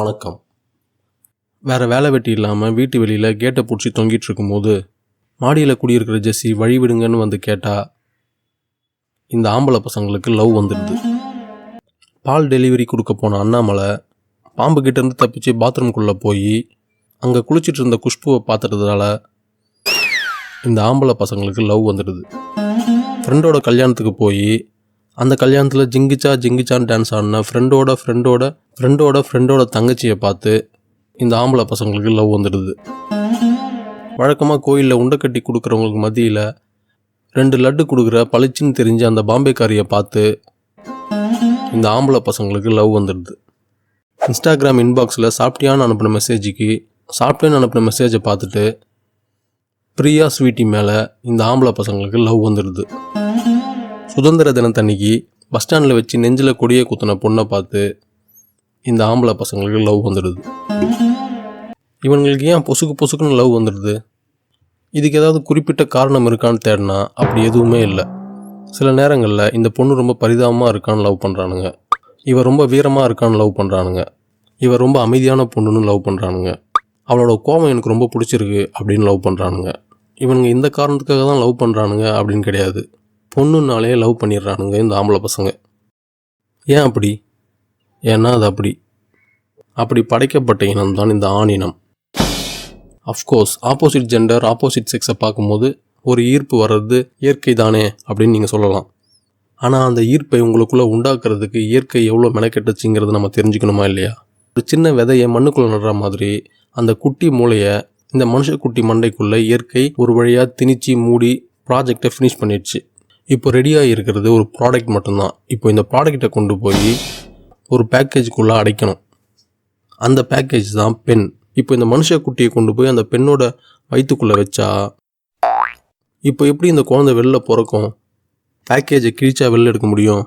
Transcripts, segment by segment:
வணக்கம். வேறு வேலை வெட்டி இல்லாமல் வீட்டு வெளியில் கேட்டை பிடிச்சி தொங்கிட்டு இருக்கும்போது மாடியில் குடியிருக்கிற ஜெஸ்ஸி வழி விடுங்கன்னு வந்து கேட்டால் இந்த ஆம்பளை பசங்களுக்கு லவ் வந்துடுது. பால் டெலிவரி கொடுக்க போன அண்ணாமலை பாம்பு கிட்டேருந்து தப்பிச்சு பாத்ரூம்குள்ளே போய் அங்கே குளிச்சிட்டு இருந்த குஷ்புவை பார்த்துட்டதால இந்த ஆம்பளை பசங்களுக்கு லவ் வந்துடுது. ஃப்ரெண்டோட கல்யாணத்துக்கு போய் அந்த கல்யாணத்தில் ஜிங்கிச்சா ஜிங்கிச்சான்னு டான்ஸ் ஆடின ஃப்ரெண்டோட ஃப்ரெண்டோட ஃப்ரெண்டோட ஃப்ரெண்டோட தங்கச்சியை பார்த்து இந்த ஆம்பளை பசங்களுக்கு லவ் வந்துடுது. வழக்கமாக கோயிலில் உண்டை கட்டி கொடுக்குறவங்களுக்கு மத்தியில் ரெண்டு லட்டு கொடுக்குற பளிச்சுன்னு தெரிஞ்ச அந்த பாம்பேக்காரியை பார்த்து இந்த ஆம்பளை பசங்களுக்கு லவ் வந்துடுது. இன்ஸ்டாகிராம் இன்பாக்ஸில் சாப்பிட்டியான்னு அனுப்பின மெசேஜுக்கு சாப்பிட்டேன்னு அனுப்பின மெசேஜை பார்த்துட்டு பிரியா ஸ்வீட்டி மேலே இந்த ஆம்பளை பசங்களுக்கு லவ் வந்துடுது. சுதந்திர தினத்தன்னைக்கு பஸ் ஸ்டாண்டில் வச்சு நெஞ்சில் கொடியை குத்தின பொண்ணை பார்த்து இந்த ஆம்பளை பசங்களுக்கு லவ் வந்துடுது. இவங்களுக்கு ஏன் பொசுக்கு பொசுக்குன்னு லவ் வந்துடுது? இதுக்கு ஏதாவது குறிப்பிட்ட காரணம் இருக்கான்னு தேடினா அப்படி எதுவுமே இல்லை. சில நேரங்களில் இந்த பொண்ணு ரொம்ப பரிதாபமாக இருக்கான்னு லவ் பண்ணுறானுங்க இவன் ரொம்ப வீரமாக இருக்கான்னு லவ் பண்ணுறானுங்க இவன் ரொம்ப அமைதியான பொண்ணுன்னு லவ் பண்ணுறானுங்க அவளோட கோபம் எனக்கு ரொம்ப பிடிச்சிருக்கு அப்படின்னு லவ் பண்ணுறானுங்க இவனுங்க இந்த காரணத்துக்காக தான் லவ் பண்ணுறானுங்க அப்படின்னு கிடையாது. பொண்ணுனாலே லவ் பண்ணிடுறானுங்க இந்த ஆம்பளை பசங்க. ஏன் அப்படி? ஏன்னா அது அப்படி. அப்படி படைக்கப்பட்ட இனம் தான் இந்த ஆணினம் of course opposite gender opposite செக்ஸை பார்க்கும்போது ஒரு ஈர்ப்பு வர்றது இயற்கை தானே அப்படின்னு நீங்கள் சொல்லலாம். ஆனால் அந்த ஈர்ப்பை உங்களுக்குள்ளே உண்டாக்குறதுக்கு இயற்கை எவ்வளோ மெனக்கெட்டுச்சுங்கிறது நம்ம தெரிஞ்சுக்கணுமா இல்லையா? ஒரு சின்ன விதையை மண்ணுக்குள்ளே நடுற மாதிரி அந்த குட்டி மூளையை இந்த மனுஷ குட்டி மண்டைக்குள்ளே இயற்கை ஒரு வழியாக திணிச்சு மூடி ப்ராஜெக்டை ஃபினிஷ் பண்ணிடுச்சு. இப்போ ரெடியாக இருக்கிறது ஒரு ப்ராடக்ட் மட்டும்தான். இப்போ இந்த ப்ராடக்டை கொண்டு போய் ஒரு பேக்கேஜுக்குள்ளே அடைக்கணும். அந்த பேக்கேஜ் தான் பெண். இப்போ இந்த மனுஷ குட்டியை கொண்டு போய் அந்த பெண்ணோட வயிற்றுக்குள்ளே வச்சா இப்போ எப்படி இந்த குழந்தை வெளில பிறக்கும்? பேக்கேஜை கிழிச்சா வெளில எடுக்க முடியும்?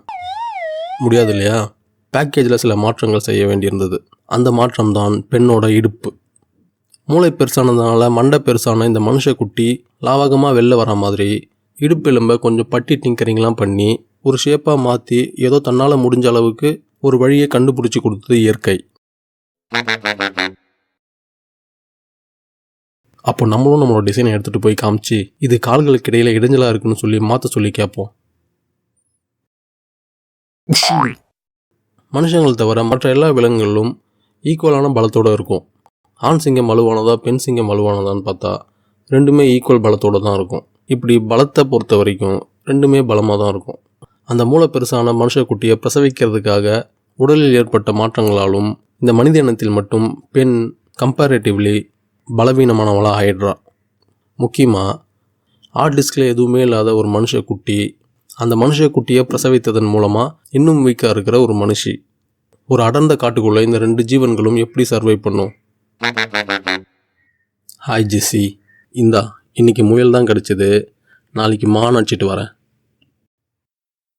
முடியாது இல்லையா? பேக்கேஜில் சில மாற்றங்கள் செய்ய வேண்டியிருந்தது. அந்த மாற்றம் தான் பெண்ணோட இடுப்பு. மூளை பெருசானதுனால மண்டை பெருசான இந்த மனுஷ குட்டி லாவகமாக வெளில வர மாதிரி இடுப்பு எலும்பை கொஞ்சம் பட்டி டிங்கரிங்லாம் பண்ணி ஒரு ஷேப்பாக மாற்றி ஏதோ தன்னால் முடிஞ்ச அளவுக்கு ஒரு வழியை கண்டுபிடிச்சி கொடுத்தது இயற்கை. அப்போ நம்மளும் நம்மளோட டிசைனை எடுத்துகிட்டு போய் காமிச்சு இது கால்களுக்கு இடையில இடைஞ்சலாக இருக்குன்னு சொல்லி மாற்ற சொல்லி கேட்போம். மனுஷங்கள் தவிர மற்ற எல்லா விலங்குகளும் ஈக்குவலான பலத்தோடு இருக்கும். ஆண் சிங்கம் வலுவானதா பெண் சிங்கம் வலுவானதான்னு பார்த்தா ரெண்டுமே ஈக்குவல் பலத்தோடு தான் இருக்கும். இப்படி பலத்தை பொறுத்த வரைக்கும் ரெண்டுமே பலமாக தான் இருக்கும். அந்த மூளை பெருசான மனுஷ குட்டியை பிரசவிக்கிறதுக்காக உடலில் ஏற்பட்ட மாற்றங்களாலும் இந்த மனித இனத்தில் மட்டும் பெண் கம்பேரேட்டிவ்லி பலவீனமானவளாக ஆயிடுறா. முக்கியமாக ஹார்ட் டிஸ்கில் எதுவுமே இல்லாத ஒரு மனுஷ குட்டி அந்த மனுஷ குட்டியை பிரசவித்ததன் மூலமாக இன்னும் வீக்காக இருக்கிற ஒரு மனுஷி. ஒரு அடர்ந்த காட்டுக்குள்ளே இந்த ரெண்டு ஜீவன்களும் எப்படி சர்வை பண்ணும்? ஹாய் ஜெஸ்ஸி இந்தா இன்னைக்கு முயல் தான் கிடச்சிது. நாளைக்கு மான் அடிச்சிட்டு வரேன்.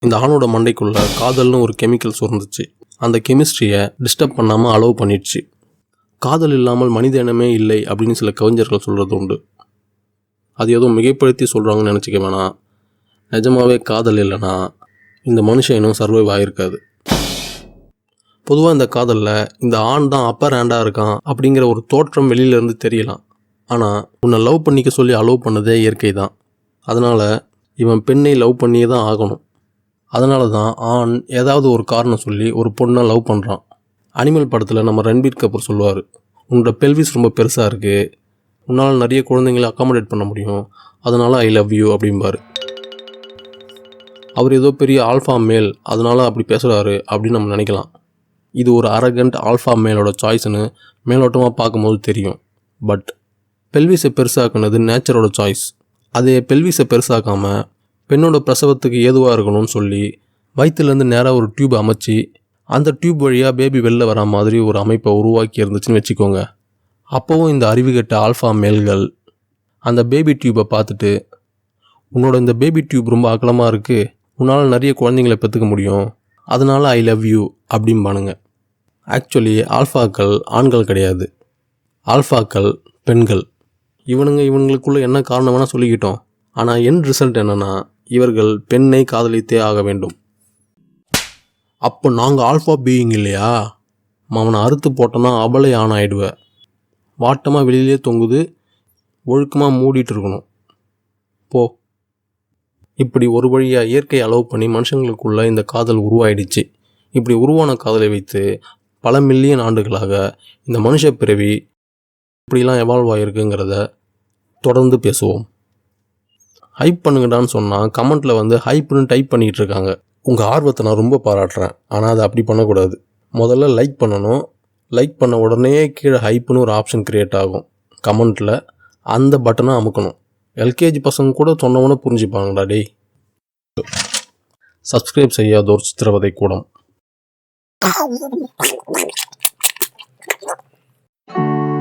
இந்த ஆணோட மண்டைக்குள்ளே காதல்னு ஒரு கெமிக்கல் சுரந்துச்சு. அந்த கெமிஸ்ட்ரியை டிஸ்டர்ப் பண்ணாமல் அலோவ் பண்ணிடுச்சு. காதல் இல்லாமல் மனித இனமே இல்லை அப்படின்னு சில கவிஞர்கள் சொல்கிறது உண்டு. அது எதுவும் மிகைப்படுத்தி சொல்கிறாங்கன்னு நினச்சிக்க வேணாம். நிஜமாகவே காதல் இல்லைன்னா இந்த மனுஷன் இனம் சர்வைவ் ஆகிருக்காது பொதுவாக இந்த காதலில் இந்த ஆண் தான் அப்பர் ஹேண்டாக இருக்கான் அப்படிங்கிற ஒரு தோற்றம் வெளியிலேருந்து தெரியலாம். ஆனால் உன்னை லவ் பண்ணிக்க சொல்லி அலோவ் பண்ணதே இயற்கை தான். அதனால் இவன் பெண்ணை லவ் பண்ணியே தான் ஆகணும். அதனால தான் ஆண் ஏதாவது ஒரு காரணம் சொல்லி ஒரு பொண்ணை லவ் பண்ணுறான் அனிமல் படத்தில் நம்ம ரன்பீர் கபூர் சொல்லுவார் உன்னோட பெல்விஸ் ரொம்ப பெருசாக இருக்குது உன்னால் நிறைய குழந்தைங்களை அக்காமடேட் பண்ண முடியும். அதனால் ஐ லவ் யூ அப்படிம்பார். அவர் ஏதோ பெரிய ஆல்ஃபா மேல் அதனால் அப்படி பேசுகிறாரு அப்படின்னு நம்ம நினைக்கலாம். இது ஒரு அரகண்ட் ஆல்ஃபா மேலோட சாய்ஸ்னு மேலோட்டமாக பார்க்கும்போது தெரியும். பட் பெல்விஸை பெருசாக்குனது நேச்சரோட சாய்ஸ் அதே பெல்விஸை பெருசாக்காமல் பெண்ணோட பிரசவத்துக்கு ஏதுவாக இருக்கணும்னு சொல்லி வயிற்றுலேருந்து நேராக ஒரு டியூப் அமைச்சு அந்த டியூப் வழியாக பேபி வெளில வரா மாதிரி ஒரு அமைப்பை உருவாக்கி இருந்துச்சுன்னு வச்சுக்கோங்க. அப்போவும் இந்த அறிவுகட்ட ஆல்ஃபா மேல்கள் அந்த பேபி டியூப்பை பார்த்துட்டு உன்னோட இந்த பேபி டியூப் ரொம்ப அகலமாக இருக்குது உன்னால் நிறைய குழந்தைங்களை பெற்றுக்க முடியும். அதனால் ஐ லவ் யூ அப்படிம்பானுங்க. ஆக்சுவலி ஆல்ஃபாக்கள் ஆண்கள் கிடையாது. ஆல்ஃபாக்கள் பெண்கள். இவனுங்க இவங்களுக்குள்ளே என்ன காரணம் வேணால் சொல்லிக்கிட்டோம். ஆனால் என் ரிசல்ட் என்னென்னா இவர்கள் பெண்ணை காதலித்தே ஆக வேண்டும். அப்போ நாங்கள் ஆல்ஃபா பீயிங் இல்லையா? அவனை அறுத்து போட்டோன்னா அபலை ஆன் ஆகிடுவேன் வாட்டமாக வெளியிலே தொங்குது ஒழுக்கமாக மூடிட்டு இருக்கணும். போ. இப்படி ஒரு வழியாக இயற்கை அலோவ் பண்ணி மனுஷங்களுக்குள்ளே இந்த காதல் உருவாயிடுச்சு. இப்படி உருவான காதலை வைத்து பல மில்லியன் ஆண்டுகளாக இந்த மனுஷ பிறவி இப்படிலாம் எவால்வ் ஆகிருக்குங்கிறத தொடர்ந்து பேசுவோம். ஹைப் பண்ணுங்கடான்னு சொன்னால் கமெண்ட்டில் வந்து ஹைப்னு டைப் பண்ணிகிட்டு இருக்காங்க. உங்கள் ஆர்வத்தை நான் ரொம்ப பாராட்டுறேன். ஆனால் அதை அப்படி பண்ணக்கூடாது. முதல்ல லைக் பண்ணணும். லைக் பண்ண உடனே கீழே ஹைப்புன்னு ஒரு ஆப்ஷன் க்ரியேட் ஆகும். கமெண்ட்டில் அந்த பட்டனை அமுக்கணும். எல்கேஜி பசங்க கூட சொன்னவொன்னே புரிஞ்சுப்பாங்கடா டேய். சப்ஸ்கிரைப் செய்யாதோர் சித்திரவதை கூடம்.